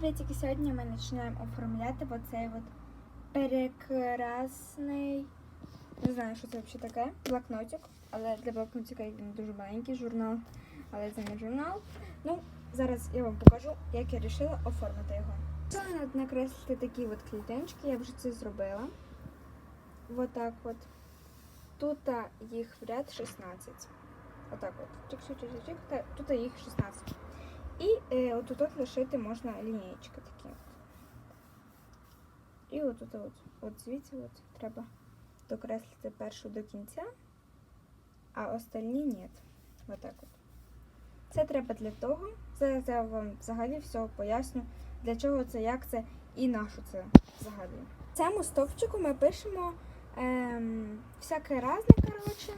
Привітики! Сьогодні ми починаємо оформляти оцей от перекрасний. Не знаю, що це взагалі таке. Блокнотик. Але для блокнотика він дуже маленький журнал. Але це не журнал. Ну, зараз я вам покажу, як я вирішила оформити його. Треба накреслити такі от клітиночки, я вже це зробила. Отак от. Тут їх в ряд 16. Отак от. Чик-чик-чик-чик. Тут їх 16. І е, отут от лишити можна лінієчки такі. І отут от, от звідси от треба докреслити першу до кінця, а остальні ні. Отак от. Це треба для того. Зараз я вам взагалі все поясню, для чого це, як це і на що це взагалі. В цьому стовпчику ми пишемо ем, всяке разне, коротше.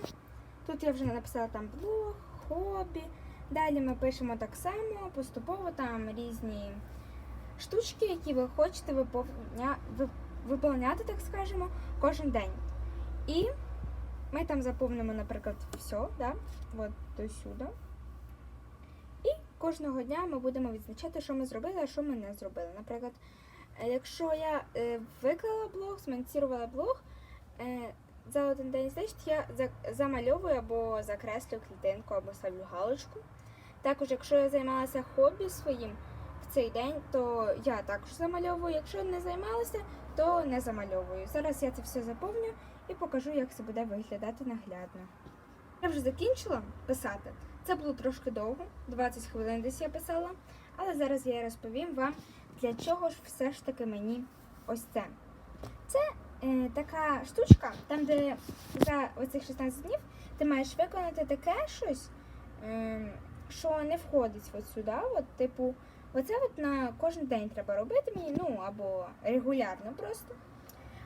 Тут я вже написала там блог, хобі. Далі ми пишемо так само, поступово там різні штучки, які ви хочете виповня... виповняти, так скажемо, кожен день. І ми там заповнимо, наприклад, все, да? от до сюди. І кожного дня ми будемо відзначати, що ми зробили, а що ми не зробили. Наприклад, е, якщо я е, виклала блог, змонтувала блог, е, за один день значить, я замальовую або закреслю клітинку, або ставлю галочку. Також, якщо я займалася хобі своїм в цей день, то я також замальовую. Якщо не займалася, то не замальовую. Зараз я це все заповню і покажу, як це буде виглядати наглядно. Я вже закінчила писати. Це було трошки довго, 20 хвилин десь я писала, але зараз я розповім вам, для чого ж все ж таки мені ось це. Це е, така штучка, там, де за оцих 16 днів ти маєш виконати таке щось, е, що не входить от сюди. От, типу, оце от на кожен день треба робити мені, ну або регулярно просто.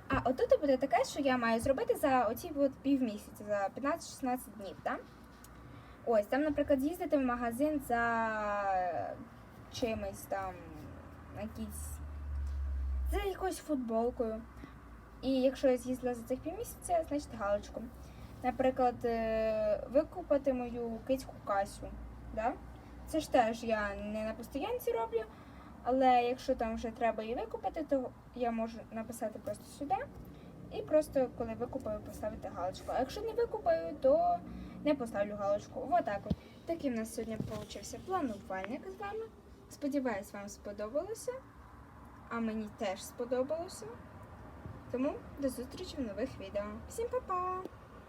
А отут буде таке, що я маю зробити за оці от півмісяця, за 15-16 днів. Так? Ось, там, наприклад, їздити в магазин за чимось там, якісь, за якоюсь футболкою. І якщо я з'їздила за цих півмісяця, значить галочку. Наприклад, е, викупати мою кицьку Касю. Да? Це ж теж я не на постоянці роблю, але якщо там вже треба її викупити, то я можу написати просто сюди і просто коли викупаю, поставити галочку. А якщо не викупаю, то не поставлю галочку. Отак от. Такий в нас сьогодні вийшов планувальник з вами. Сподіваюсь, вам сподобалося. А мені теж сподобалося. Тому до зустрічі в нових відео. Всім па-па!